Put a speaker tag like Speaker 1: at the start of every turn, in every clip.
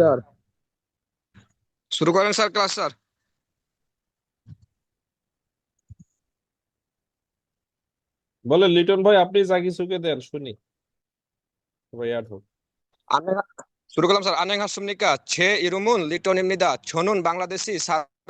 Speaker 1: Sir.
Speaker 2: শুরু করেন sir class sir.
Speaker 3: বলে লিটন ভাই আপনি যা কিছুকে দেন শুনি। সবাই অ্যাড হোক
Speaker 2: শুরু করলাম স্যার। আনেং হাসুমনিকা ছে ইরুমুন লিটন ইমনিদা ছনুন বাংলাদেশি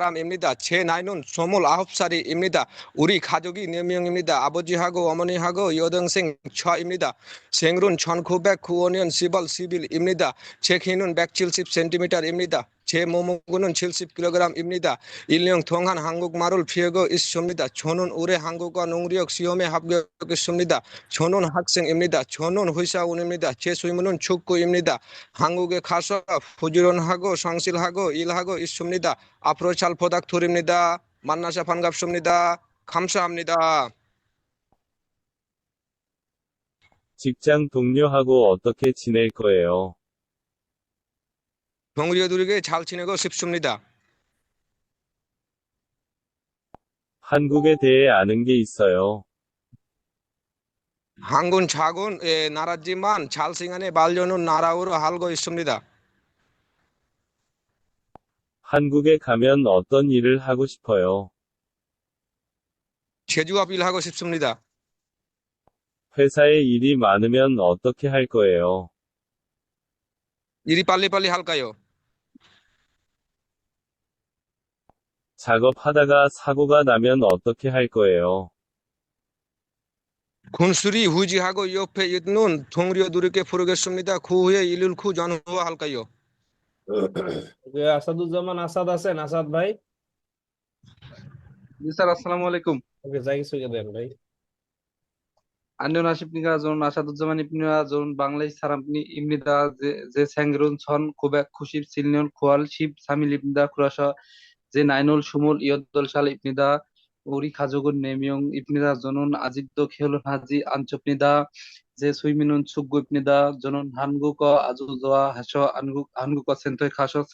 Speaker 2: 사람입니다. 제 나이는 스물 아홉 살입니다. 우리 가족이 네 명입니다. 아버지하고 어머니하고 여동생 저입니다. 생일은 1995년 10월 10일입니다. 제 키는 170cm입니다. 제 몸무게는 70kg입니다. 1년 동안 한국말을 배우고 있습니다. 저는 올해 한국어 능력 시험에 합격했습니다. 저는 학생입니다. 저는 회사원입니다. 제 취미는 축구입니다. 한국에 가서 부지런하고 성실하고 일하고 있습니다. 앞으로 잘 부탁드립니다. 만나서 반갑습니다. 감사합니다.
Speaker 4: 직장 동료하고 어떻게 지낼 거예요?
Speaker 2: 동료들에게 잘 지내고 싶습니다.
Speaker 4: 한국에 대해 아는 게 있어요.
Speaker 2: 한국은 작은 예, 나라지만 잘생긴 말려는 나라로 알고 있습니다.
Speaker 4: 한국에 가면 어떤 일을 하고 싶어요?
Speaker 2: 제조업 일 하고 싶습니다.
Speaker 4: 회사에 일이 많으면 어떻게 할 거예요?
Speaker 2: 일이 빨리빨리 할까요?
Speaker 4: 작업하다가 사고가 나면 어떻게 할 거예요?
Speaker 2: 군수리 후지하고 옆에 있는 동료들에게 부르겠습니다. 그 후에 일을 그 전후할까요?
Speaker 3: যে আসাদুজ্জামান আসাদ আছেন আসাদ ভাই?
Speaker 5: স্যার আসসালামু আলাইকুম।
Speaker 3: ওকে যাই দেন ভাই।
Speaker 5: নিগা জোন আসাদুজ্জামান জোন বাংলাদেশ সারামনি ইমনিদা যে স্যাংরুন ছন খুবেক খুশি সিলনিয়ন খোয়াল শিব সামিল ইবনিদা খুরাশা যে নাইনুল সুমুল ইয়দ্দল শাল ইবনিদা 다 제, 제 생일은 1997년 9월 13일입니다 그래서 제 나이는 28살입니다 우리 가족은 4명입니다 저는 아직도 결혼하지 않습니다 제 취미는 축구입니다 저는 한국어 아주 좋아해서 한국 한국어 센터에 가서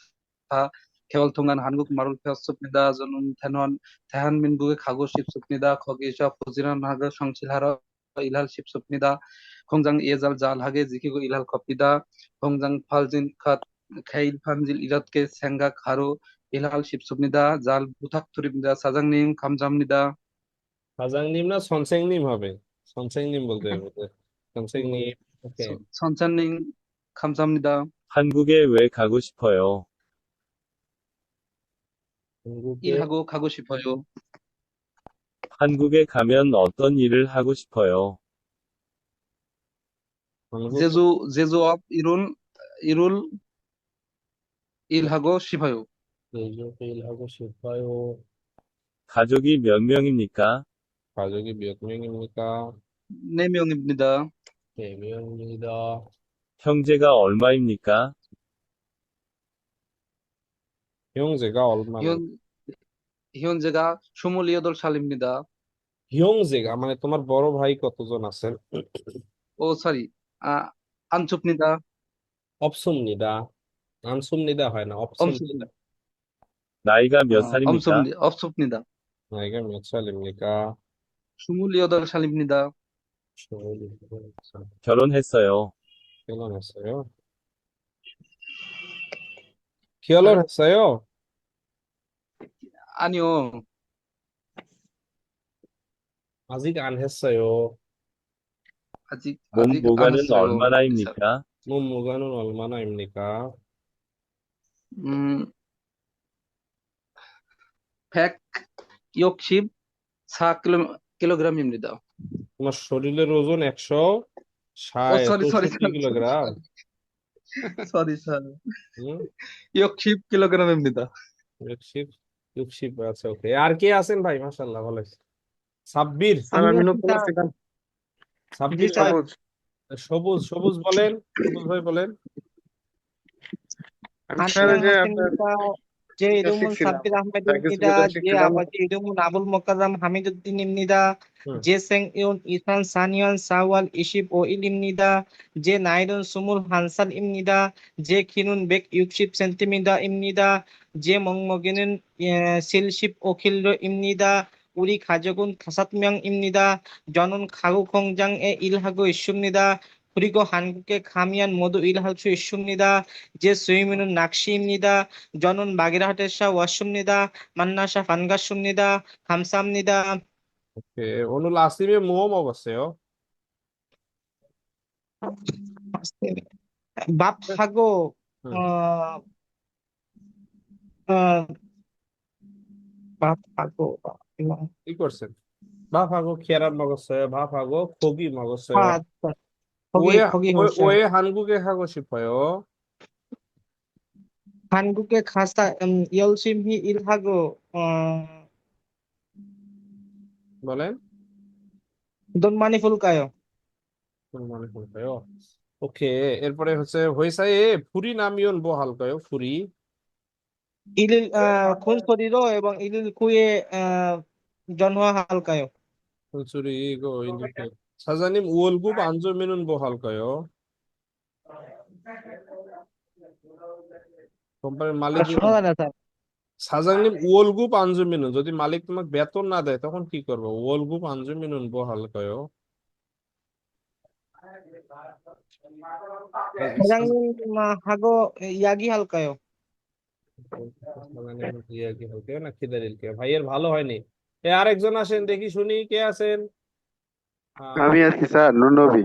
Speaker 5: 다 개월 동안 한국말을 배웠습니다 저는 대한 대한민국에 가고 싶습니다 거기서 부지런하게 성실하러 일할 싶습니다. 공장 예잘 잘하게 지키고 일할 겁니다. 공장 팔진 컷 케일 판질 이렇게 생각하러 일할 싶습니다. 잘 부탁드립니다. 사장님 감사합니다.
Speaker 3: সাজাংনিম না সনসেংনিম হবে সনসেংনিম বলতে হবে সনসেংনিম ওকে
Speaker 5: 선- 선장님 감사합니다.
Speaker 4: 한국에 왜 가고 싶어요?
Speaker 3: 한국에
Speaker 5: 일하고 가고 싶어요.
Speaker 4: 한국에 가면 어떤 일을 하고 싶어요?
Speaker 3: 한국
Speaker 5: 제조 제조업 일은 일을 일하고 싶어요.
Speaker 3: 제조업 일하고 싶어요
Speaker 4: 가족이 몇 명입니까?
Speaker 3: 가족이 몇 명입니까?
Speaker 5: 네 명입니다.
Speaker 3: 네 명입니다
Speaker 4: 형제가 얼마입니까?
Speaker 3: 형제가 얼마나
Speaker 5: 현 현재가 28살입니다.
Speaker 3: 형제가 মানে তোমার বড় ভাই কতজন আছেন
Speaker 5: 오 সরি 아 안춥니다.
Speaker 3: 없습니다 안습니다 হয় না 없습니다
Speaker 5: 없습니다.
Speaker 4: 나이가 몇
Speaker 5: 어,
Speaker 4: 살입니까?
Speaker 5: 없습니다. 없습니다.
Speaker 3: 나이가 몇 살입니까?
Speaker 5: 28살입니다.
Speaker 4: 결혼했어요.
Speaker 3: 결혼했어요? 결혼했어요?
Speaker 5: 아니요.
Speaker 3: 아직 안 했어요.
Speaker 5: 아직
Speaker 4: 몸
Speaker 5: 아직 안
Speaker 4: 무게는
Speaker 5: 했어요.
Speaker 4: 얼마나입니까?
Speaker 3: 몸무게는 얼마나입니까?
Speaker 5: কিলোগ্রাম এমনি দাও।
Speaker 3: তোমার শরীরের ওজন একশো কিলোগ্রাম।
Speaker 5: সরি কিলোগ্রাম
Speaker 3: এমনি দাও। আচ্ছা, ওকে। আর কে আছেন ভাই? মাশাআল্লাহ ভালো সাব্বির। সাব্বির সবুজ সবুজ বলেন সবুজ ভাই বলেন।
Speaker 1: যে আপনার
Speaker 6: 제 이름은
Speaker 1: 식스랑
Speaker 6: 사빌
Speaker 1: 알겠습니다.
Speaker 6: 아흐메드입니다. 제
Speaker 1: 식스랑
Speaker 6: 아버지 이름은 아불 모카잠 하미두딘입니다.
Speaker 3: 음.
Speaker 6: 제 생일은 2004년 4월 25일입니다. 제 나이는 21살입니다. 제 키는 160cm입니다. 제 몸무게는 75kg입니다. 우리 가족은 다섯 명입니다. 저는 가구 공장에 일하고 있습니다. 그리고 한국의 가미안 모두 일할 수 있습니다. 제 수임은 낚시입니다. 저는 마기라테샤 왔습니다. 만나서 반갑습니다. 감사합니다.
Speaker 3: 오케이. 오늘 아침에 뭐 먹었어요?
Speaker 6: 밥하고
Speaker 3: 응.
Speaker 6: 어, 어, 밥하고 뭐,
Speaker 3: 이것은 밥하고 계란 먹었어요. 밥하고 고기 먹었어요.
Speaker 6: 아, 거기
Speaker 3: 왜,
Speaker 6: 거기
Speaker 3: 왜, 왜 한국에 하고 싶어요?
Speaker 6: 한국에 가서 음, 열심히 일하고 어,
Speaker 3: 뭐는?
Speaker 6: 돈 많이 벌까요?
Speaker 3: 얼마나 볼까요? 오케이. এরপরে হচ্ছে 회사에 불이 나면 뭐 할까요? 불이.
Speaker 6: 일을 어, 군소리로 এবং 일을 구에 어, 전화할까요?
Speaker 3: 소리 이거 이렇게 사장님 월급 안 주면은 뭐 할까요? কোম্পানির মালিক
Speaker 6: শোনা না স্যার
Speaker 3: 사장님 월급 안 주면은 যদি মালিক তোমাকে বেতন না দেয় তখন কি করবে 월급 안 주면은 뭐 할까요?
Speaker 6: 사장님하고 이야기할까요?
Speaker 3: সাজানির ইয়ার্কি 할게요 না খিদারিলকে ভাইয়ের ভালো হয়নি এ আরেকজন আসেন দেখি শুনি কে আছেন আহ,
Speaker 1: আমি আছি স্যার নুনবী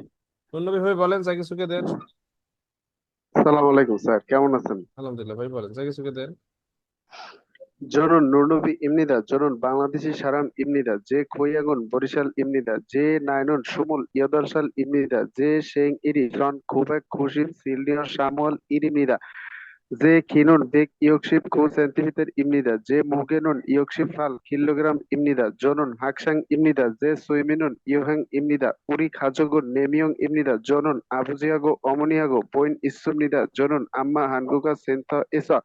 Speaker 3: নবী ভাই বলেন যাকে সুখে দেন।
Speaker 1: সালাম আলাইকুম স্যার কেমন আছেন?
Speaker 3: আলহামদুলিল্লাহ ভাই বলেন যাকে সুখে দেন।
Speaker 1: জরুন নুরনবী ইমনিদা জরুন বাংলাদেশি সারাম ইমনিদা যে খৈয়াগুন বরিশাল ইমনিদা যে নাইনুন সুমুল ইয়দরসাল ইমনিদা যে শেং ইরি ফ্রন খুবেক যে খিনন বেগ ইয়োকশিপ কো সেন্টিমিটার ইমনিদা যে মুগেনন ইয়োকশিপ ফাল কিলোগ্রাম ইমনিদা জনন হাকশাং ইমনিদা যে সুইমিনন ইয়োহাং ইমনিদা পুরি খাজগুন নেমিয়ং ইমনিদা জনন আবুজিয়াগো অমনিয়াগো পয়েন ইসুমনিদা জনন আম্মা হানগুকা সেন্থ এসা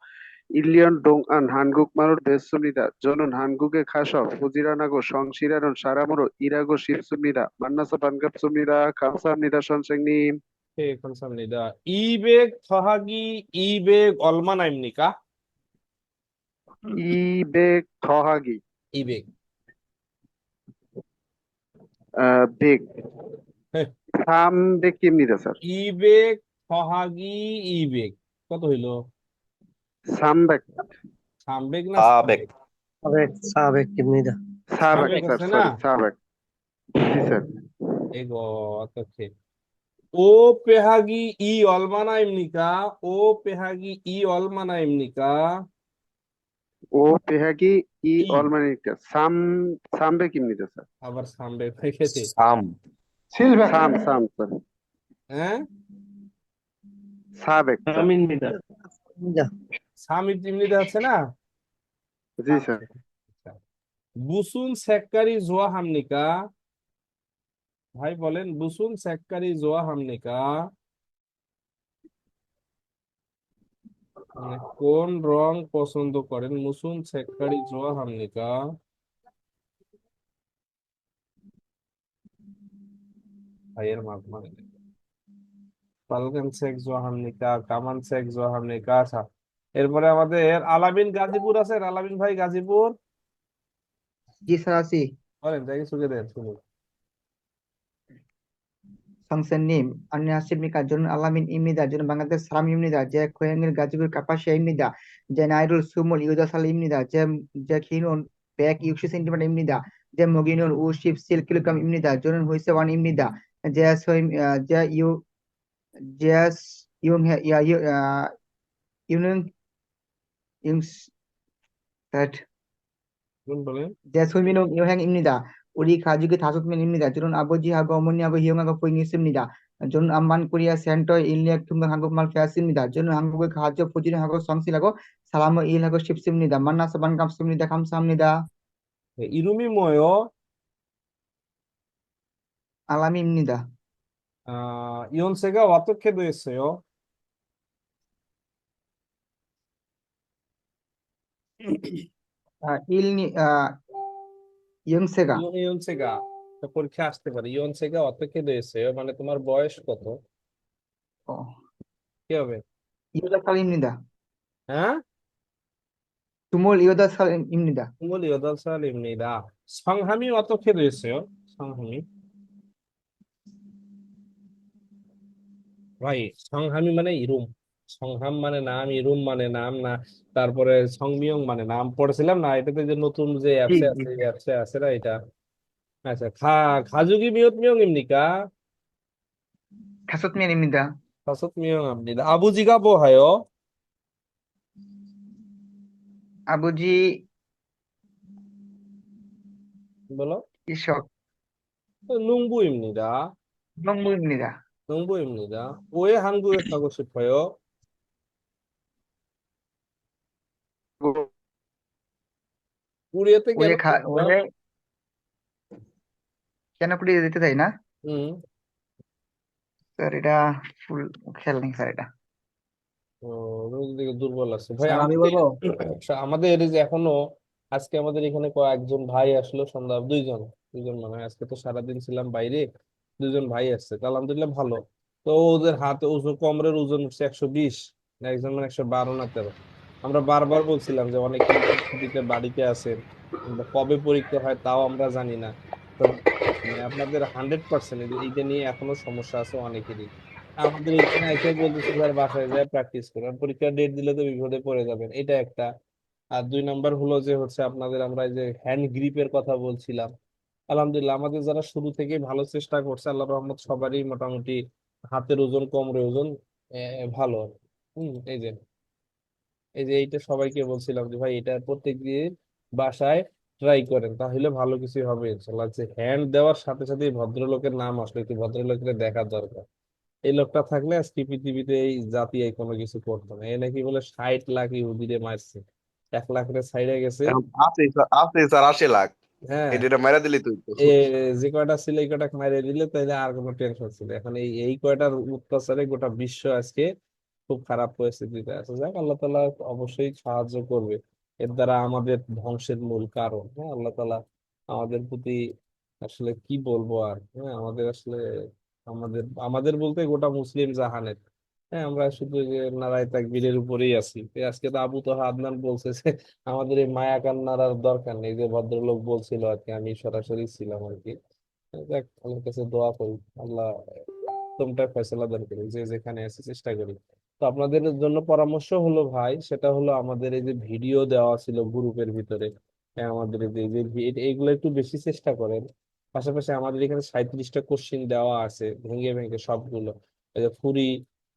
Speaker 1: ইলিয়ন ডোং আন হানগুক মানুর দেশসুমনিদা জনন হানগুকে খাস ফুজিরানাগো সংশিরানন সারামরো ইরাগো শিবসুমনিদা মান্নাসা পানগাপসুমনিদা খামসা নিদা সংসেংনিম
Speaker 3: 네, 감사합니다. 200 더하기 200 얼마나입니까?
Speaker 1: 200 더하기
Speaker 3: 200.
Speaker 1: 어, 100
Speaker 3: 네.
Speaker 1: 300입니다, স্যার
Speaker 3: 200 더하기 200 কত হইলো
Speaker 1: 300
Speaker 3: 300 না
Speaker 7: 400
Speaker 1: 400
Speaker 3: 400
Speaker 1: স্যার
Speaker 3: আছে
Speaker 1: সরি
Speaker 3: না?
Speaker 1: 400 জি sir
Speaker 3: 이거 어떻게?
Speaker 1: O pehagi i
Speaker 3: olmana
Speaker 1: imnika. O pehagi i olmana imnika. O pehagi i olmana
Speaker 3: imnika. Sam sambe
Speaker 7: kimnita
Speaker 1: sir? Abar sambe
Speaker 3: khete.
Speaker 1: Sam. Silve.
Speaker 6: Sam sam sir. Eh? Sabek.
Speaker 3: Sam imnita. সাম ইমনিতে আছে না
Speaker 1: জি sir
Speaker 3: বুসুন সেক্কারি জোয়া হামনিকা ভাই বলেন বুসুন স্যাক্কারি জোয়া হামনিকা। মানে কোন রং পছন্দ করেন? মুসুন সেক্কারি জোয়া হামনিকা। ভাইয়ের মাপ মানে পালগান শেখ জোয়া হামনিকা। কামান শেখ জোয়া হামনিকা। আচ্ছা এরপরে আমাদের আলামিন গাজীপুর আছে আলামিন ভাই গাজীপুর?
Speaker 8: জি স্যার আছি।
Speaker 3: বলেন দেখি সুখে দেন শুনুন।
Speaker 8: শামসুন্নিম আন্নাসিমিকা জন আলামিন ইমনিদা জন বাংলাদেশ সালাম ইমনিদা জে খোয়েঙ্গিল গাজীপুর কাপাসিয়া ইমনিদা জে নাইরুল সুমুল ইউদাস আল ইমনিদা জে জে খিনুন ব্যাক ইউশি সেন্টিমেন্ট ইমনিদা জে মগিনুন উ শিব সিল কিলোগ্রাম ইমনিদা জোনুন হুইসে ওয়ান ইমনিদা জে সোহিম জে ইউ
Speaker 3: জে ইউং
Speaker 8: ইয়া ইউ ইউনিং ইউংস দ্যাট জে সোহিমিনুন ইউহ্যাং ইমনিদা 우리 가족이 다섯 명입니다. 저는 아버지하고 어머니하고 형하고 부인이 있습니다. 저는 암만코리아 센터 인력 등등 한국말 배웠습니다. 저는 한국의 가족 부지런하고 성실하고 사람을 일하고 싶습니다. 만나서 반갑습니다. 감사합니다.
Speaker 3: 네, 이름이 뭐예요?
Speaker 8: 알람입니다.
Speaker 3: 아, 연세가 어떻게 되었어요?
Speaker 8: 아, 일, 아,
Speaker 3: ইয়নসেগা। ইয়নসেগা। পরীক্ষা আসতে পারে। ইয়নসেগা অপেক্ষা রয়েছে মানে তোমার বয়স কত?
Speaker 8: ও।
Speaker 3: কি হবে?
Speaker 8: ইয়োদা সালিম
Speaker 3: হ্যাঁ? তুমল ইয়োদা সালিম ইমনিদা তুমল ইয়োদা সালিম নিদা। সংহামি অপেক্ষা রয়েছে সংহামি। ভাই সংহামি মানে ইরুম। সংহাম মানে নাম ইরুম মানে নাম না তারপরে সংমিয়ং মানে নাম পড়েছিলাম না এটাতে যে নতুন যে
Speaker 8: জি
Speaker 3: অ্যাপসে
Speaker 8: জি
Speaker 3: আছে এই অ্যাপসে আছে না এটা আচ্ছা খা খাজুগি মিয়ত মিয়ং ইমনিকা
Speaker 8: খাসত মিয়ান ইমনিদা
Speaker 3: 다섯 명 합니다. 아버지가 뭐 해요?
Speaker 8: আবুজি
Speaker 3: বলো
Speaker 8: কৃষক
Speaker 3: 농부입니다.
Speaker 8: 농부 ইমনিদা
Speaker 3: 농부입니다. 왜 한국에 가고 싶어요?
Speaker 8: কুড়িয়াতে
Speaker 3: কেন
Speaker 8: কুড়িয়ে দিতে চাই না?
Speaker 3: হুম।
Speaker 8: স্যার এটা ফুল খেয়াল নেই স্যার এটা।
Speaker 3: দুর্বল আছে। ভাই
Speaker 7: আমি বলব
Speaker 3: আমাদের যে এখনও আজকে আমাদের এখানে কয়েকজন ভাই আসলো সন্ধ্যা দুইজন। দুইজন মানে আজকে তো সারাদিন ছিলাম বাইরে দুজন ভাই আসছে। তো আলহামদুলিল্লাহ ভালো। তো ওদের হাতে ওজন কমরের ওজন হচ্ছে একশো বিশ একজন মানে একশো বারো না তেরো। আমরা বারবার বলছিলাম যে অনেক ছুটিতে বাড়িতে আছেন কবে পরীক্ষা হয় তাও আমরা জানি না। তো মানে আপনাদের হান্ড্রেড পার্সেন্ট এইটা নিয়ে এখনও সমস্যা আছে অনেকেরই। আমাদের এখানে এসে বলতেছে, স্যার, বাসায় যায় প্র্যাকটিস করুন পরীক্ষার ডেট দিলে তো বিপদে পড়ে যাবেন, এটা একটা। আর দুই নাম্বার হলো যে হচ্ছে আপনাদের আমরা যে হ্যান্ড গ্রিপের কথা বলছিলাম। আলহামদুলিল্লাহ, আমাদের যারা শুরু থেকে ভালো চেষ্টা করছে, আল্লাহ রহমত সবারই মোটামুটি হাতের ওজন, কোমরের ওজন ভালো। হম, এই যে। এই যে এইটা সবাইকে বলছিলাম যে ভাই এটা প্রত্যেক দিন বাসায় ট্রাই করেন তাহলে ভালো কিছু হবে ইনশাল্লাহ। যে হ্যান্ড দেওয়ার সাথে সাথে ভদ্রলোকের নাম আসলে একটু ভদ্রলোকের দেখা দরকার। এই লোকটা থাকলে আজকে পৃথিবীতে এই জাতি এই কোনো কিছু করতো না। এ নাকি বলে ষাট লাখ ইহুদিরে মারছে। এক লাখের সাইডে গেছে।
Speaker 9: আছে স্যার আছে স্যার আশি লাখ।
Speaker 3: হ্যাঁ।
Speaker 9: এটা মেরা দিলি তুই। তো
Speaker 3: এ যে কয়টা ছিল এই কয়টা মারিয়ে দিলে তাহলে আর কোনো টেনশন ছিল এখন এই এই কয়টার অত্যাচারে গোটা বিশ্ব আজকে খুব খারাপ পরিস্থিতিতে আছে। যাক, আল্লাহ তালা অবশ্যই সাহায্য করবে। এর দ্বারা আমাদের ধ্বংসের মূল কারণ হ্যাঁ আল্লাহ তালা আমাদের প্রতি আসলে কি বলব আর হ্যাঁ আমাদের আসলে আমাদের আমাদের বলতে গোটা মুসলিম জাহানের হ্যাঁ আমরা শুধু যে নারায় তাকবীরের উপরেই আছি। আজকে তো আবু তোহা আদনান বলছে যে আমাদের এই মায়া কান্নার আর দরকার নেই। যে ভদ্রলোক বলছিল আর কি, আমি সরাসরি ছিলাম আর কি। দেখ আল্লাহর কাছে দোয়া করি, আল্লাহ তোমটা ফয়সালা দান করি যে যেখানে আছে চেষ্টা করি তো আপনাদের জন্য পরামর্শ হলো ভাই সেটা হলো আমাদের এই যে ভিডিও দেওয়া ছিল গ্রুপের ভিতরে। হ্যাঁ, আমাদের যে এই এইগুলো একটু বেশি চেষ্টা করেন। পাশাপাশি আমাদের এখানে সাঁইত্রিশটা কোশ্চিন দেওয়া আছে ভেঙে ভেঙে সবগুলো। ফুরি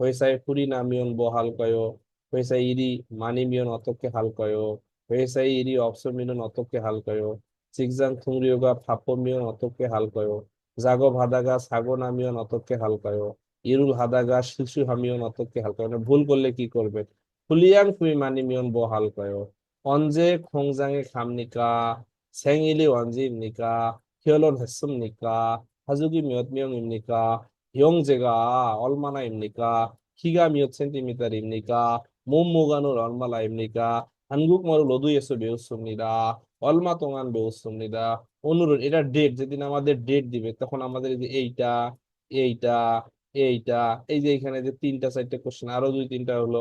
Speaker 3: হয়েছাই ফুরি নামিয়ন বহাল কয় হয়েছাই ইরি মানি মিয়ন অতকে হাল কয় হয়েছাই ইরি অপস মিয়ন অতকে হাল কয় থুংরিয়োগা ফাপ্পো মিয়ন অতকে হাল কয় জাগো ভাদাগা সাগো নামিয়ন অতকে হাল কয়। ইরুল হাদাগা শিশু হামিয়ন অতকে হাল করে। মানে ভুল করলে কি করবে? ফুলিয়াং ফুই মানি মিয়ন বহাল কয়। অঞ্জে খংজাঙে খামনিকা সেঙিলি অঞ্জি ইমনিকা হিয়লন হেসুম নিকা, হাজুগি মিয়ত মিয়ং ইমনিকা হিয়ং জেগা অলমানা ইমনিকা খিগা মিয়ত সেন্টিমিটার ইমনিকা মোম মোগানুর অলমালা ইমনিকা হানগুক মারু লদু এসো বেউসুমনিরা অলমা তোঙান বেউসুমনিরা অনুরোধ এটা ডেট যেদিন আমাদের ডেট দিবে, তখন আমাদের এইটা এইটা এইটা, এই যে এখানে যে তিনটা চারটা কোশ্চেন আরও দুই তিনটা হলো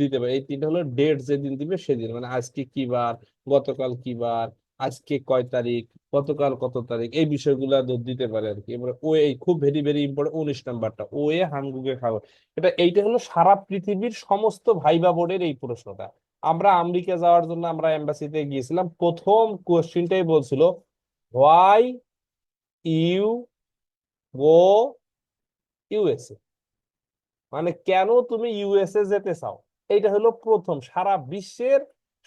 Speaker 3: দিতে পারে। এই তিনটা হলো ডেট যেদিন দিবে সেদিন মানে আজকে কি বার, গতকাল কি বার, আজকে কয় তারিখ, গতকাল কত তারিখ, এই বিষয়গুলো দিতে পারে আর কি। এবার ও এই খুব ভেরি ভেরি ইম্পর্টেন্ট উনিশ নাম্বারটা ও এ হাঙ্গুকে খাব এটা, এইটা হলো সারা পৃথিবীর সমস্ত ভাইবা বোর্ডের এই প্রশ্নটা। আমরা আমেরিকা যাওয়ার জন্য আমরা এম্বাসিতে গিয়েছিলাম, প্রথম কোশ্চেনটাই বলছিল হোয়াই ইউ গো ইউএসএ মানে কেন তুমি ইউএসএ যেতে চাও? এইটা হলো প্রথম। সারা বিশ্বের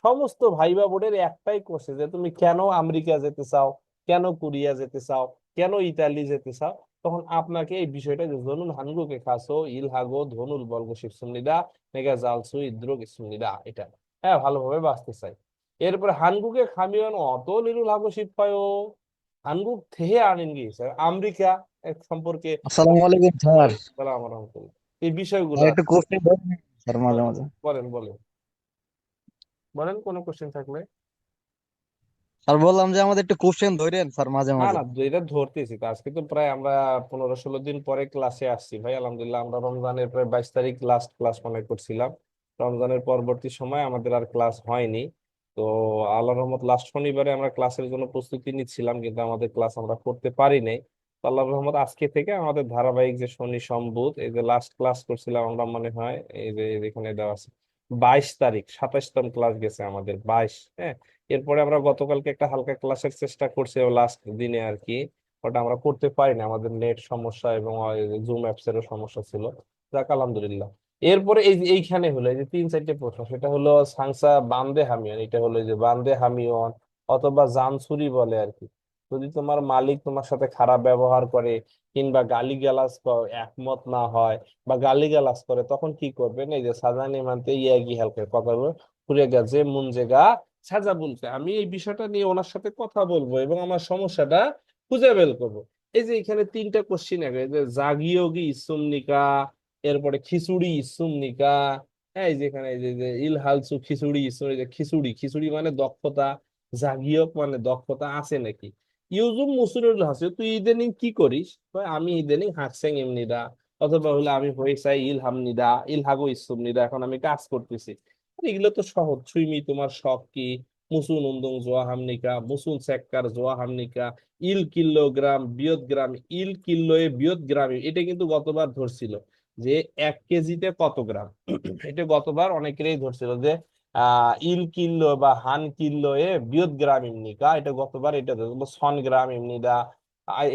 Speaker 3: সমস্ত ভাইবা বোর্ডের একটাই কোশ্চেন যে তুমি কেন আমেরিকা যেতে চাও? কেন কোরিয়া যেতে চাও? কেন ইতালি যেতে চাও? তখন আপনাকে এই বিষয়টা যে ধনুন হানগুকে খাসো ইলহাগো ধনুল বলগো শিবসুমনিদা মেগা জালসু ইদ্রোগ ইসুমনিদা এটা। হ্যাঁ ভালোভাবে বাঁচতে চাই। এরপরে হানগুকে খামিয়ন অত নিরুল হাগো শিবপায়। আনেন গিয়েছে আমেরিকা সম্পর্কে
Speaker 7: আসসালামু আলাইকুম স্যার।
Speaker 3: সালাম রহমতুল্লাহ এই বিষয়গুলো
Speaker 7: একটু কোশ্চেন স্যার মাঝে মাঝে।
Speaker 3: বলেন বলেন। বলেন কোনো কোশ্চেন থাকলে।
Speaker 7: স্যার বললাম যে আমাদের একটু কোশ্চেন ধরেন স্যার মাঝে
Speaker 3: না না এটা ধরতেছি। তো আজকে তো প্রায় আমরা পনেরো ষোলো দিন পরে ক্লাসে আসছি। ভাই আলহামদুলিল্লাহ আমরা রমজানের প্রায় বাইশ তারিখ লাস্ট ক্লাস মনে করছিলাম। রমজানের পরবর্তী সময় আমাদের আর ক্লাস হয়নি। তো আল্লাহ রহমত লাস্ট শনিবারে আমরা ক্লাসের জন্য প্রস্তুতি নিচ্ছিলাম, কিন্তু আমাদের ক্লাস আমরা করতে পারি নাই। তো আল্লাহর রহমত আজকে থেকে আমাদের ধারাবাহিক যে শনি সম্বুধ, এই যে লাস্ট ক্লাস করছিলাম আমরা মনে হয়, এই যে এখানে দেওয়া আছে, বাইশ তারিখ, সাতাশতম ক্লাস গেছে আমাদের, বাইশ হ্যাঁ? এরপরে আমরা গতকালকে একটা হালকা ক্লাসের চেষ্টা করছি লাস্ট দিনে আর কি, ওটা আমরা করতে পারিনি, আমাদের নেট সমস্যা এবং জুম অ্যাপস এরও সমস্যা ছিল। যাক, আলহামদুলিল্লাহ। এরপরে এই যে এইখানে হলো, এই যে তিন চারটে প্রশ্ন, সেটা হলো সাংসা বান্দে হামিয়ন, এটা হলো যে বান্দে হামিয়ন অথবা জানসুরি বলে আর কি যদি তোমার মালিক তোমার সাথে খারাপ ব্যবহার করে কিংবা গালিগালাজ ক- একমত না হয় বা গালিগালাজ করে, তখন কি করবেন? এই যে সাজানি মানতে ইয়াগি হালকা কথা বলবে পুরে গেছে মুনজেগা সাজা বলতে আমি এই বিষয়টা নিয়ে ওনার সাথে কথা বলব এবং আমার সমস্যাটা খুঁজে বের করব। এই যে এখানে তিনটা কোশ্চিন আগে যে জাগিয়োগি ইসুমনিকা এরপরে খিচুড়ি, ইসুমনিকা হ্যাঁ এই যে এখানে এই যে ইলহালসু খিচুড়ি ইসুমনি যে খিচুড়ি খিচুড়ি মানে দক্ষতা, জাগিয়ক মানে দক্ষতা আছে নাকি? ইউজুম মুসুরুল হাসে তুই ইদানিং কি করিস? আমি ইদানিং হাঁকছেন এমনিদা অথবা হলে আমি হয়েছাই ইলহামনিদা, ইলহাগো ইসুমনিদা, এখন আমি কাজ করতেছি। এগুলো তো সহজ, ছুইমি তোমার শখ কি? মুসুন উন্দং জোয়া হামনিকা মুসুন সেক্কার জোয়া হামনিকা ইল কিলোগ্রাম বিয়ত গ্রাম, ইল কিলোয়ে বিয়ত গ্রাম, এটা কিন্তু গতবার ধরছিল। যে এক কেজিতে কত গ্রাম? এটা গতবার অনেকেরই ধরছিল যে আহ ইল কিনলো বা হান কিনলো এ বিয়ত গ্রাম এমনিকা এটা গতবার এটা সন গ্রাম এই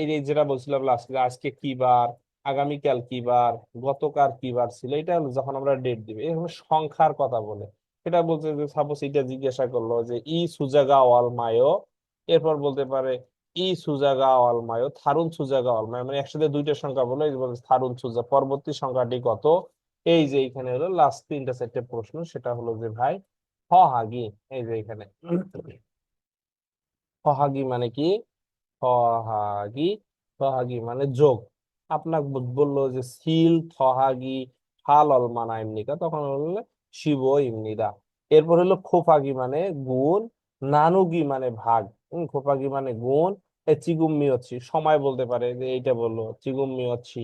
Speaker 3: এই যেটা বলছিলাম আজকে আজকে কি বার, আগামীকাল কি বার, গতকাল কি বার ছিল, এটা যখন আমরা ডেট দিবে। এভাবে সংখ্যার কথা বলে। এটা বলছে যে সাপোজ এটা জিজ্ঞাসা করল যে, ই সুজাগা ওয়াল মায়ো, এরপর বলতে পারে ই সুজাগা ওয়াল মায়ো থারুন সুজাগা ওয়াল মায়ো মানে একসাথে দুইটা সংখ্যা বলে থারুন সুজা, পরবর্তী সংখ্যাটি কত? এই যে এখানে হলো লাস্ট তিনটা প্রশ্ন, সেটা হলো যে ভাই হহাগি এই যে এখানে হহাগি মানে কি? থহাগি থহাগি মানে যোগ। আপনাকে বলল যে সিল থহাগি হাল অল মানা এমনিকা তখন হলো শিব ইমনিদা এরপর হলো খোফাগি মানে গুণ, নানুগি মানে ভাগ। খোফাগি মানে গুণ এ চিগুম্মি হচ্ছি সময় বলতে পারে যে এইটা বলল চিগুম্মি হচ্ছি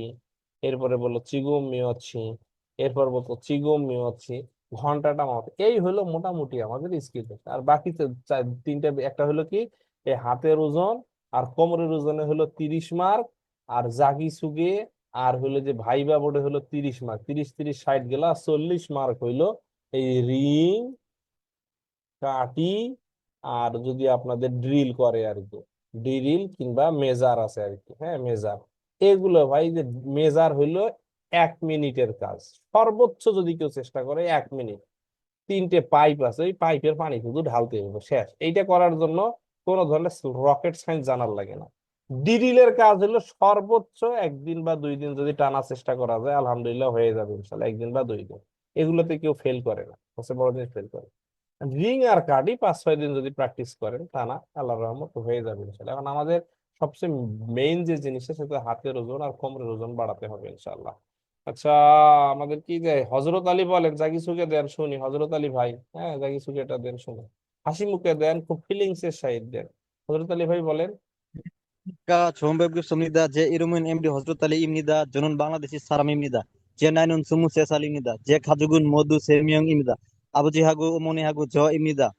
Speaker 3: এরপরে বলল চিগুম্মি হচ্ছি এরপর বলতো চিগুম্মি হচ্ছি ঘন্টাটা মত এই হলো মোটামুটি আমাদের স্কিল। আর বাকি তিনটা, একটা হলো কি? এই হাতের ওজন আর কোমরের ওজনে হলো তিরিশ মার্ক, আর জাগি সুগে আর হলো যে ভাইবা বোর্ডে হলো তিরিশ মার্ক। তিরিশ তিরিশ, ষাট গেলা চল্লিশ মার্ক হইল এই রিং, কাটি, আর যদি আপনাদের ড্রিল করে আর কি। ড্রিল কিংবা মেজার আছে আর কি হ্যাঁ মেজার। এগুলো ভাই যে মেজার হইল এক মিনিটের কাজ। সর্বোচ্চ যদি কেউ চেষ্টা করে, এক মিনিট। তিনটে পাইপ আছে, ওই পাইপের পানি শুধু ঢালতে হবে শেষ। এইটা করার জন্য কোনো ধরনের রকেট সায়েন্স জানার লাগে না। ডিরিলের কাজ হলো সর্বোচ্চ একদিন বা দুই দিন যদি টানা চেষ্টা করা যায়, আলহামদুলিল্লাহ হয়ে যাবে ইনশাল্লাহ, একদিন বা দুই দিন। এগুলোতে কেউ ফেল করে না, সবচেয়ে বড় জিনিস ফেল করে রিং আর কার্ডি পাঁচ ছয় দিন যদি প্র্যাকটিস করেন টানা আল্লাহর রহমত হয়ে যাবে ইনশাল্লাহ এখন আমাদের সবচেয়ে মেইন যে জিনিসটা সেটা হাতের ওজন আর কোমরের ওজন বাড়াতে হবে ইনশাল্লাহ আচ্ছা আমাদের কি যে হজরত আলী বলেন জাগি সুকে দেন শুনি। হজরত আলী ভাই হ্যাঁ জাগি সুকে এটা দেন শুনি। হাসি মুখে দেন, খুব ফিলিংস এর সাহিত্য দেন। হজরত আলী ভাই বলেন
Speaker 7: যে ইরুমিন এমডি হযরত আলী ইমনিদা জনন বাংলাদেশি সারাম ইমনিদা যে নাইনুন সুমু সেসাল ইমনিদা যে খাজুগুন মধু সেমিয়ং ইমনিদা 아버지하고 어머니하고 저입니다.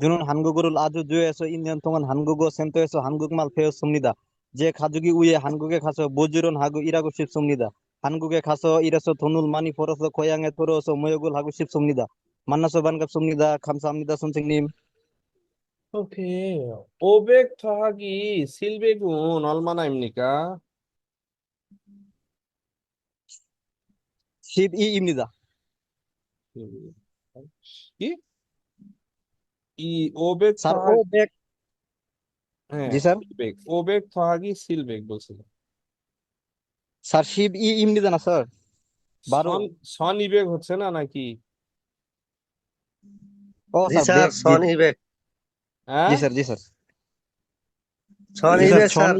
Speaker 7: 저는 한국어를 아주 좋아해서 1년 동안 한국어 센터에서 한국말 배웠습니다. 제 가족이
Speaker 3: 위해 한국에
Speaker 7: 가서
Speaker 3: 모주런하고
Speaker 7: 일하고 싶습니다. 한국에 가서 일해서 돈을 많이 벌어서 고향에 돌아와서 모욕을 하고 싶습니다. 만나서 반갑습니다. 감사합니다, 선생님.
Speaker 3: 오케이. 500 더하기 700은 얼마나입니까?
Speaker 7: 12입니다.
Speaker 3: স্যার থহাগি
Speaker 7: বেক
Speaker 3: হ্যাঁ
Speaker 7: জি স্যার
Speaker 3: সিলবেক ওবেক থহাগি সিলবেক বলছিলাম
Speaker 7: স্যার শিব ই ইমনিদা না স্যার বারো
Speaker 3: সন হচ্ছে না নাকি?
Speaker 7: ও
Speaker 10: জি
Speaker 7: স্যার
Speaker 10: স্যার সনি
Speaker 3: হ্যাঁ?
Speaker 7: জি স্যার জি স্যার
Speaker 10: সনি
Speaker 7: জি স্যার
Speaker 10: স্যার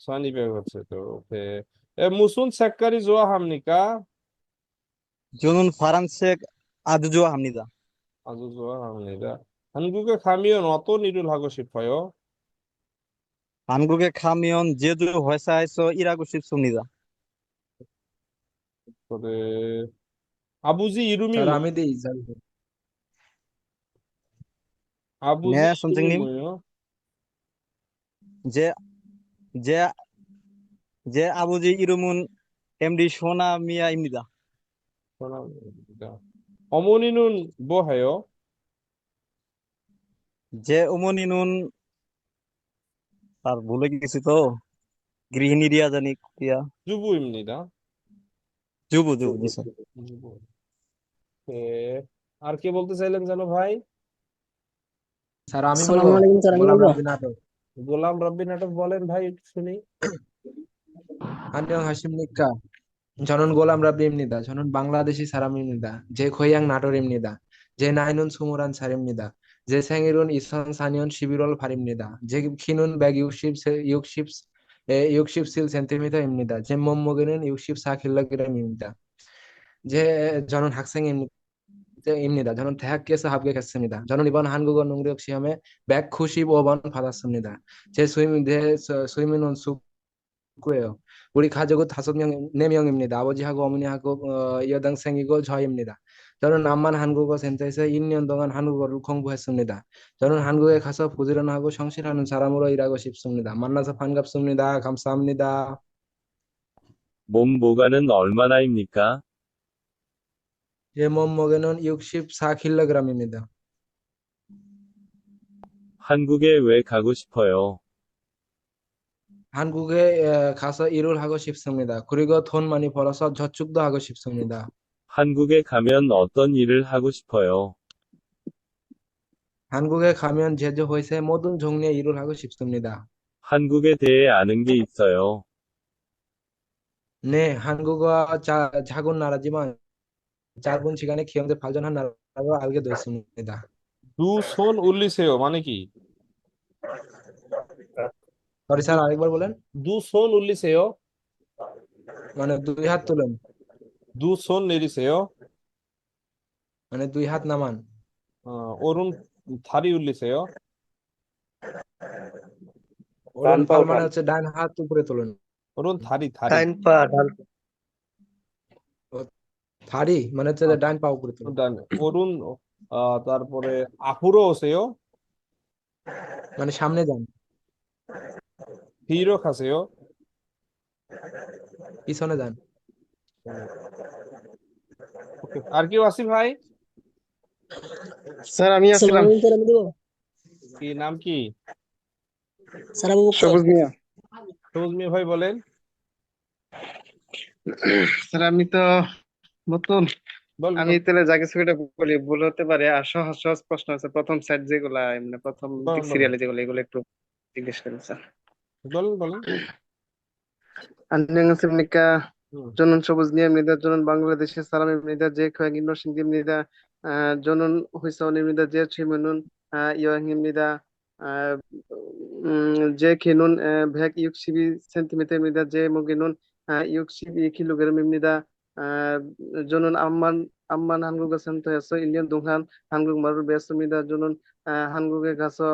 Speaker 7: সনি
Speaker 3: হচ্ছে তো ওকে এ মুসুন সেক্কারি জোয়া হামনিকা
Speaker 7: জনুন ফারানসেক আজুজুয়া হামনিদা
Speaker 3: 아주 좋아 합니다. 한국에 가면 어떤 일을 하고 싶어요?
Speaker 7: 한국에 가면 제주 회사에서 일하고 싶습니다.
Speaker 3: 그래. 아버지 이름이
Speaker 5: স্যার
Speaker 3: 뭐-
Speaker 5: আমি দিই স্যার
Speaker 3: 아버지
Speaker 7: 네,
Speaker 3: 이름이
Speaker 7: 선생님.
Speaker 3: 뭐예요?
Speaker 7: 제, 제 제 아버지 이름은 MD 소나 미아입니다.
Speaker 3: 전화- 어머니는
Speaker 7: অমনিনুন বহায় যে অমনিনুন তার ভুলে গেছি তো গৃহিণী রিয়া জানি
Speaker 3: কিয়া যুবু এমনি না
Speaker 7: যুবু যুবু
Speaker 3: আর কে বলতে চাইলেন জানো ভাই?
Speaker 11: স্যার আমি বলব গোলাম রব্বি নাটক।
Speaker 3: বলেন ভাই শুনি।
Speaker 11: আন্নিয়ং হাশিম নিক্কা 저는 골람랍입니다. 저는 방글라데시 사람입니다. 제 고향 나토입니다. 제 나이는 21살입니다. 제 생일은 2004년 11월 8일입니다. 제 키는 160, 60, 67cm입니다. 제 몸무게는 64kg입니다. 제 저는 학생입니다. 입니다. 저는 대학교에서 합격했습니다. 저는 이번 한국어 능력 시험에 195번 받았습니다. 제 수임 대 수임은 수고예요. 우리 가족은 다섯 명, 네 명입니다. 아버지하고 어머니하고 어, 여동생이고 저입니다. 저는 남만 한국어 센터에서 2년 동안 한국어를 공부했습니다. 저는 한국에 가서 부지런하고 성실하는 사람으로 일하고 싶습니다. 만나서 반갑습니다. 감사합니다.
Speaker 4: 몸 무게는 얼마나입니까?
Speaker 11: 제 몸무게는 64kg입니다.
Speaker 4: 한국에 왜 가고 싶어요?
Speaker 11: 한국에 가서 일을 하고 싶습니다. 그리고 돈 많이 벌어서 저축도 하고 싶습니다.
Speaker 4: 한국에 가면 어떤 일을 하고 싶어요?
Speaker 11: 한국에 가면 제조 회사 모든 종류의 일을 하고 싶습니다.
Speaker 4: 한국에 대해 아는 게 있어요?
Speaker 11: 네, 한국은 작은 나라지만 짧은 시간에 경제 발전한 나라로 알게 됐습니다.
Speaker 3: 두 손 올리세요.
Speaker 11: 만약에 sorry sir আরেকবার বলেন।
Speaker 3: দুশো উল্লিশেও
Speaker 11: মানে দুই হাত তোলেন।
Speaker 3: দুশো নিরিশেও
Speaker 11: মানে দুই হাত নামান।
Speaker 3: অরুণ থারি উল্লিশেও অরুণ
Speaker 11: পাল মানে হচ্ছে ডান হাত উপরে তোলেন।
Speaker 12: অরুণ থারি
Speaker 11: থারি। থারি? মানে হচ্ছে ডান পা উপরে তোলেন।
Speaker 3: ডান অরুণ তারপরে আহুরো সেও
Speaker 11: মানে সামনে যান।
Speaker 3: 뒤로 가세요
Speaker 11: পিছনে যান
Speaker 3: ওকে আর কেউ আসি ভাই
Speaker 12: স্যার আমি
Speaker 13: আসসালামু
Speaker 12: আসছিলাম
Speaker 13: আলাইকুম স্যার আমি দেবো
Speaker 3: কি নাম কি
Speaker 13: স্যার আবু বকর
Speaker 12: সবুজ মিয়া
Speaker 3: সবুজ মিয়া ভাই বলেন
Speaker 12: স্যার আমি তো নতুন
Speaker 3: বল
Speaker 12: আমি তাহলে যা কিছু এটা বলি ভুল হতে পারে আর সহজ সহজ প্রশ্ন আছে প্রথম সাইড যেগুলা মানে প্রথম
Speaker 3: বলেন,
Speaker 12: সিরিয়ালে যেগুলো এগুলো একটু জিজ্ঞেস করেন স্যার
Speaker 3: বলেন বলেন।
Speaker 10: আন্ডাঙ্গাস জনন সবুজ নিয়ম নিদা জনন বাংলাদেশে সালাম ইবনিদা যে খয়াং ইন্নর সিং ইবনিদা জনন ভ্যাক ইউক সিবি সেন্টিমিটার ইবনিদা যে মুগিনুন ইউক সিবি কিলোগ্রাম জনন আম্মান আম্মান হানগুগ সেন্ত হেসো ইলিয়ন দুহান হানগুগ মারুল বেসমিদা জনন হানগুগে গাসো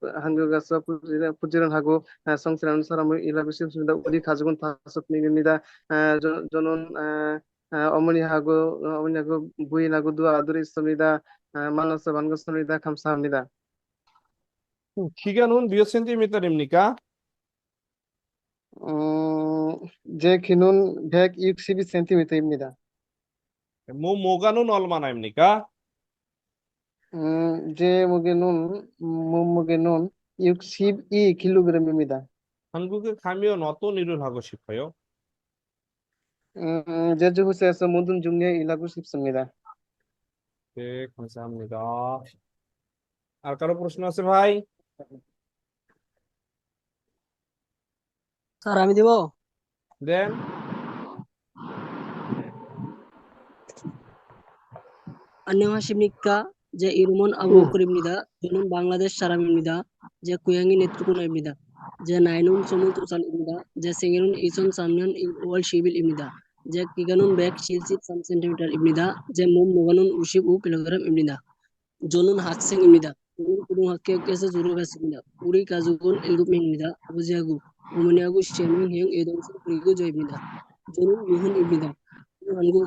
Speaker 10: 한글 가수와 부지런, 하고 아, 성실하는 사람을 일하고 싶습니다. 우리 가족은 다섯 명입니다. 아, 저, 는 아, 어머니하고 어, 어머니하고 부인하고 두 아들이 있습니다. 만나서 반갑습니다. 감사합니다.
Speaker 3: 음, 기간은 몇 센티미터입니까?
Speaker 10: 어, 제 키는 162cm입니다.
Speaker 3: 뭐, 뭐가 얼마나입니까?
Speaker 10: 음, 제 무게는 몸무게는 62kg입니다.
Speaker 3: 한국에 가면 어떤 일을 하고 싶어요?
Speaker 10: 음, 제주도에서 모든 종류의 일하고 싶습니다.
Speaker 3: 네, 감사합니다. আর কারো প্রশ্ন আছে ভাই
Speaker 13: স্যার আমি দেবো
Speaker 3: দেন
Speaker 13: 안녕하십니까 যে ইরমন আবু বকর ইবনিদা বাংলাদেশ সারাম ইবনিদা যে কুয়াঙ্গি নেত্রকোনা ইবনিদা যে নাইনুন সমুল তুসান ইবনিদা যে সিঙ্গেরুন ইসন সামনান ওয়াল শিবিল ইবনিদা যে কিগানুন ব্যাক শিলসিত সাম সেন্টিমিটার ইবনিদা যে মুম মোগানুন উশিব উ কিলোগ্রাম ইবনিদা জনুন হাকসিং ইবনিদা জনুন কুদুন হাককে কেসে জুরু বেস ইবনিদা উরি ইলগুপ ইবনিদা উমনিয়াগু শেমিন হিং এদংসুন প্রিগু জয় ইবনিদা জনুন বিহুন ইবনিদা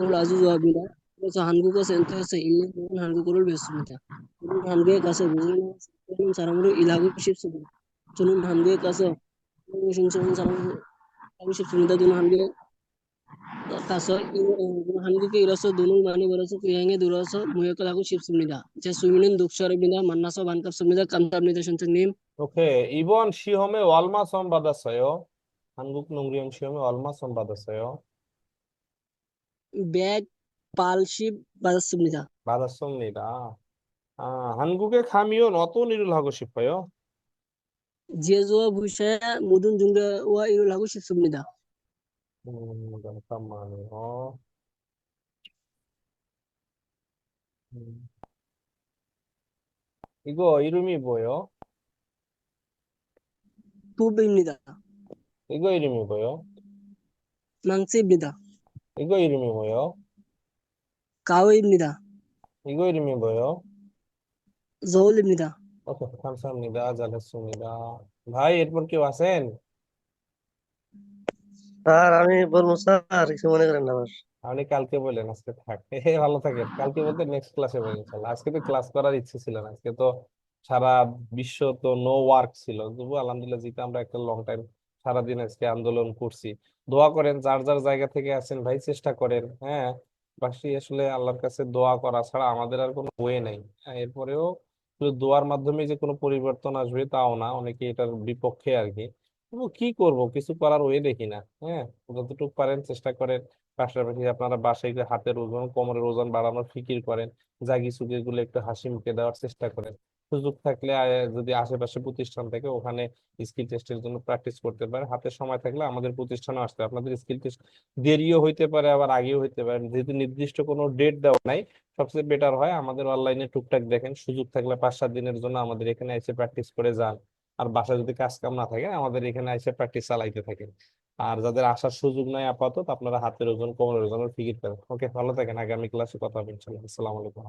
Speaker 13: হল আজু জয় ইবনিদা 는 55kg입니다 저는 학생입니다 저는 고등학교에서 졸업했습니다 우리 가족은 7명입니다 아버지하고 어머니하고 3명 형 여동생 그리고 저입니다 저는 미혼입니다 저는 한국어를 아주 좋아합니다 그래서 한국어 센터에서 1년 동안 한국어를 배웠습니다. 저는 한국에 가서 부지런한 사람으로 일하고 싶습니다. 저는 한국에 가서 성실한 사람으로 lagu shibsumida dunu hangi kaso dunu hangi ke iraso dunu mani baraso kuyange duraso muyako lagu shibsumida je suiminin duksor ibnida mannaso bankap sumida kamta ibnida shunta nim
Speaker 3: 오케이. 이번 시험에 얼마 선 받았어요? 한국 농리형 시험에 얼마 선 받았어요?
Speaker 13: bag palship 받았습니다.
Speaker 3: 받았습니다. 아, 한국에 가면 어떤 일을 하고 싶어요?
Speaker 13: 지혜조와 부샤 모든 중개와 일을 하고 싶습니다.
Speaker 3: 음, 잠깐만요. 음. 이거 이름이 뭐예요?
Speaker 13: 부부입니다.
Speaker 3: 이거 이름이 뭐예요?
Speaker 13: 망치입니다.
Speaker 3: 이거 이름이 뭐예요?
Speaker 13: 가오입니다.
Speaker 3: 이거 이름이 뭐예요?
Speaker 13: 저울입니다.
Speaker 3: ওকে 감사합니다. 잘했습니다. ভাই এরপর কেউ আছেন?
Speaker 14: Sir আমি বলবো sir কিছু মনে করেন না আমার
Speaker 3: আপনি কালকে বললেন আজকে থাক এ ভালো থাকেন কালকে বলতে নেক্সট ক্লাসে বলেন ইনশাল্লাহ আজকে তো ক্লাস করার ইচ্ছে ছিল না আজকে তো সারা বিশ্ব তো নো ওয়ার্ক ছিল তবু আলহামদুলিল্লাহ জিতে আমরা একটা লং টাইম সারাদিন আজকে আন্দোলন করছি দোয়া করেন যার যার জায়গা থেকে আছেন ভাই চেষ্টা করেন হ্যাঁ বাকি আসলে আল্লাহর কাছে দোয়া করা ছাড়া আমাদের আর কোনো ওয়ে নেই। এরপরেও দোয়ার মাধ্যমে যে কোনো পরিবর্তন আসবে তাও না অনেকে এটার বিপক্ষে আর কি। কি করব? কিছু করার ওয়ে দেখি না হ্যাঁ? যতটুকু পারেন চেষ্টা করেন। পাশাপাশি আপনারা বাসায় হাতের ওজন, কোমরের ওজন বাড়ানোর ফিকির করেন। জাগি সুগি গুলো একটু হাসি মুখে দেওয়ার চেষ্টা করেন। সুযোগ থাকলে যদি আশেপাশে প্রতিষ্ঠান থাকে, ওখানে স্কিল টেস্টের জন্য প্র্যাকটিস করতে পারে। হাতে সময় থাকলে আমাদের প্রতিষ্ঠানে আসতে আপনাদের স্কিল টেস্ট দেরিও হইতে পারে, আবার আগেও হইতে পারে। যেহেতু নির্দিষ্ট কোনো ডেট দেওয়া নাই, সবচেয়ে বেটার হয় আমাদের অনলাইনে টুকটাক দেখেন। সুযোগ থাকলে পাঁচ সাত দিনের জন্য আমাদের এখানে এসে প্র্যাকটিস করে যান। আর বাসায় যদি কাজ কাম না থাকে, আমাদের এখানে এসে প্র্যাকটিস চালাইতে থাকেন। আর যাদের আসার সুযোগ নাই আপাতত, আপনারা হাতের ওজন, কোমরের ওজনের ফিকির করেন ওকে ভালো থাকেন। আগামী ক্লাসে কথা হবে ইনশাল্লাহ আসসালামু আলাইকুম।